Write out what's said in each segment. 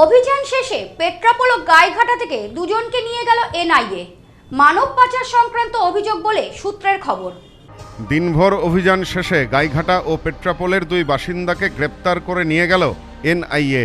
অভিযান শেষে পেট্রাপোল ও গাইঘাটা থেকে দুজনকে নিয়ে গেল এনআইএ। মানব পাচার সংক্রান্ত অভিযোগ বলে সূত্রের খবর। দিনভর অভিযান শেষে গাইঘাটা ও পেট্রাপোলের দুই বাসিন্দাকে গ্রেপ্তার করে নিয়ে গেল এনআইএ।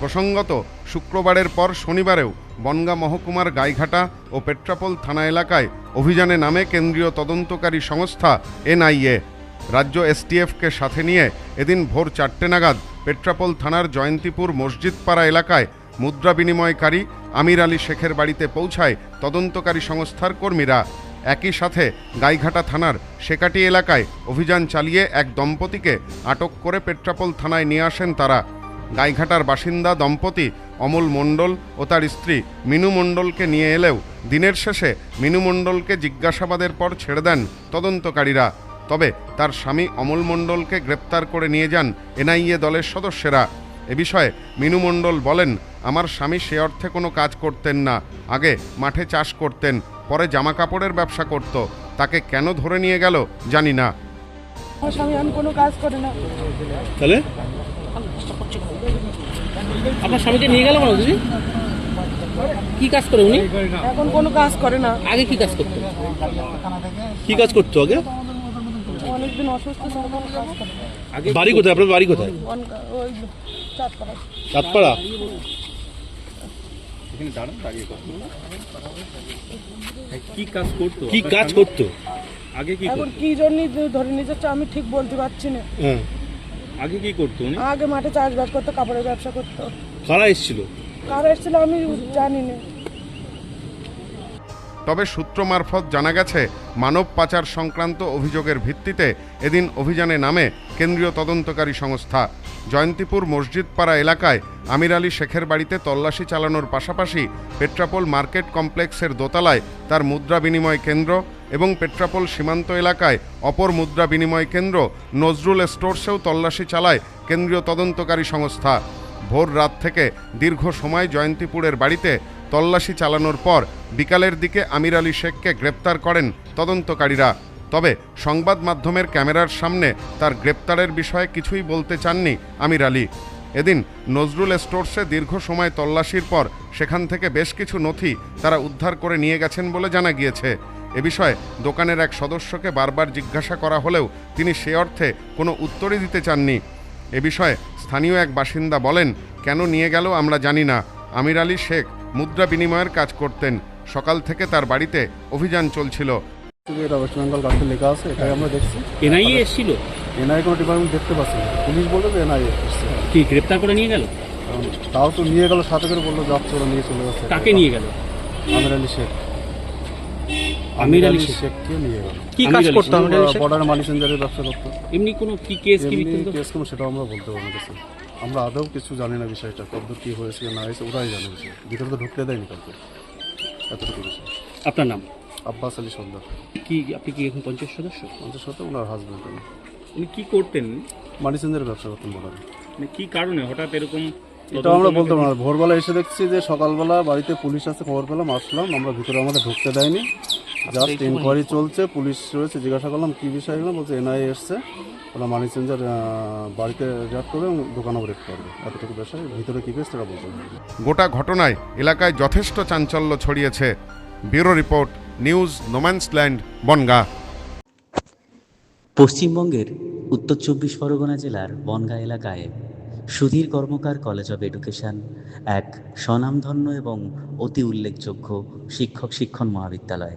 প্রসঙ্গত, শুক্রবারের পর শনিবারেও বনগা মহকুমার গাইঘাটা ও পেট্রাপোল থানা এলাকায় অভিযানে নামে কেন্দ্রীয় তদন্তকারী সংস্থা এনআইএ। রাজ্য এসটিএফকে সাথে নিয়ে এদিন ভোর চারটে নাগাদ পেট্রাপোল থানার জয়ন্তীপুর মসজিদপাড়া এলাকায় মুদ্রা বিনিময়কারী আমির আলী শেখের বাড়িতে পৌঁছায় তদন্তকারী সংস্থার কর্মীরা। একই সাথে গাইঘাটা থানার শেকাটি এলাকায় অভিযান চালিয়ে এক দম্পতিকে আটক করে পেট্রাপোল থানায় নিয়ে আসেন তারা। গাইঘাটার বাসিন্দা দম্পতি অমল মণ্ডল ও তার স্ত্রী মিনু মণ্ডলকে নিয়ে এলেও দিনের শেষে মিনু মণ্ডলকে জিজ্ঞাসাবাদের পর ছেড়ে দেন তদন্তকারীরা। তবে তার স্বামী অমল মণ্ডলকে গ্রেপ্তার করে নিয়ে যান এনআইএ দলের সদস্যরা। এ বিষয়ে মিনু মণ্ডল বলেন আমার স্বামী সে অর্থে কোনো কাজ করতেন না। আগে মাঠে চাষ করতেন পরে জামা কাপড়ের ব্যবসা করত। তাকে কেন ধরে নিয়ে গেল জানি না। আমার স্বামী আমি কোনো কাজ করি না। তাহলে? আপনার স্বামীকে নিয়ে গেল কেন দিদি? কি কাজ করে উনি? এখন কোনো কাজ করে না। আগে কি কাজ করতো? কি কাজ করতো আগে? অনেকদিন অসুস্থ। বাড়ি কোথায়? আপনার বাড়ি কোথায়? ওই চাঁদপাড়া। চাঁদপাড়া? কি কাজ করতো? কি কাজ করতো? আগে কি এখন কি জন্য ধরে নিয়ে যাচ্ছে আমি ঠিক বলতে পারছি না। হ্যাঁ। আগে কি করতো উনি? আগে মাঠে চাষবাস করতো কাপড়ের ব্যবসা করতো। কারা এসেছিল? কার এসেছিল আমি জানি না। তবে সূত্র মারফত জানা গেছে, মানব পাচার সংক্রান্ত অভিযোগের ভিত্তিতে এদিন অভিযানে নামে কেন্দ্রীয় তদন্তকারী সংস্থা। জয়ন্তীপুর মসজিদপাড়া এলাকায় আমির আলী শেখের বাড়িতে তল্লাশি চালানোর পাশাপাশি পেট্রাপোল মার্কেট কমপ্লেক্সের দোতলায় তার মুদ্রা বিনিময় কেন্দ্র এবং পেট্রাপোল সীমান্ত এলাকায় অপর মুদ্রা বিনিময় কেন্দ্র নজরুল স্টোরসেও তল্লাশি চালায় কেন্দ্রীয় তদন্তকারী সংস্থা। ভোর রাত থেকে দীর্ঘ সময় জয়ন্তীপুরের বাড়িতে তল্লাশি চালানোর পর বিকালের দিকে আমির আলী শেখকে গ্রেপ্তার করেন তদন্তকারীরা। তবে সংবাদ মাধ্যমের ক্যামেরার সামনে তার গ্রেপ্তারের বিষয়ে কিছুই বলতে চাননি আমির আলী। এদিন নজরুল স্টোরসে দীর্ঘ সময় তল্লাশির পর সেখান থেকে বেশ কিছু নথি তারা উদ্ধার করে নিয়ে গেছেন বলে জানা গিয়েছে। এ বিষয়ে দোকানের এক সদস্যকে বারবার জিজ্ঞাসা করা হলেও তিনি সে অর্থে কোনো উত্তরই দিতে চাননি। এ বিষয়ে স্থানীয় এক বাসিন্দা বলেন, কেন নিয়ে গেল আমরা জানি না। আমির আলী শেখ মুদ্রা বিনিময়ের কাজ করতেন। সকাল থেকে তার বাড়িতে অভিযান চলছিল। এটা ওয়েস্ট বেঙ্গল লেখা আছে এটাই আমরা দেখছি। এনআইএ এসেছিল? এনআই কোনো ডিপার্টমেন্ট দেখতে পাচ্ছি না। পুলিশ বলল যে এনআই এসছে। কি গ্রেপ্তার করে নিয়ে গেল? কারণ তাও তো নিয়ে গেল সাথে করে বলল যাচ্ছে ওরা নিয়ে চলে যাচ্ছে কাকে নিয়ে গেল? আমির আলী শেখ। আমির আলী শেখ। শেখকে নিয়ে গেল। কি কাজ করতো আমির আলী শেখ? বর্ডার মানি ব্যবসা করতো। এমনি কোনো কি কেস কি সেটা আমরা বলতে পারব না কিছু। আমরা আদৌ কিছু জানি না বিষয়টা কত কি হয়েছে না হয়েছে ওরাই জানে বিষয় ভিতরে তো ঢুকতে দেয়নি কাউকে। এতটুকু বিষয়। আপনার নাম? আব্বাস আলী সর্দার। কি আপনি কি এখন পঞ্চাশ সদস্য? পঞ্চাশ সাথে ওনার হাজব্যান্ড উনি কি করতেন? মানি চেঞ্জারের ব্যবসা করতেন বর্ডারে মানে কি কারণে? হঠাৎ এরকম এটা আমরা বলতে পারব না। ভোরবেলা এসে দেখছি যে সকালবেলা বাড়িতে পুলিশ আছে খবর পেলাম আসলাম আমরা ভিতরে আমাদের ঢুকতে দেয়নি। জাস্ট ইনকোয়ারি চলছে পুলিশ রয়েছে জিজ্ঞাসা করলাম কী বিষয় এগুলো বলছে এনআই এসছে। ওরা মানি চেঞ্জার বাড়িতে রেড করবে এবং দোকানেও রেড করবে। এতটুকু বিষয় ভিতরে কী পেয়েছে পারব না। গোটা ঘটনায় এলাকায় যথেষ্ট চাঞ্চল্য ছড়িয়েছে। Bureau report news no man's land Bangaon. পশ্চিমবঙ্গের উত্তর চব্বিশ পরগনা জেলার বনগা এলাকায় Sudhir Karmakar college of education এক স্বনামধন্য এবং অতি উল্লেখযোগ্য শিক্ষক শিক্ষণ মহাবিদ্যালয়।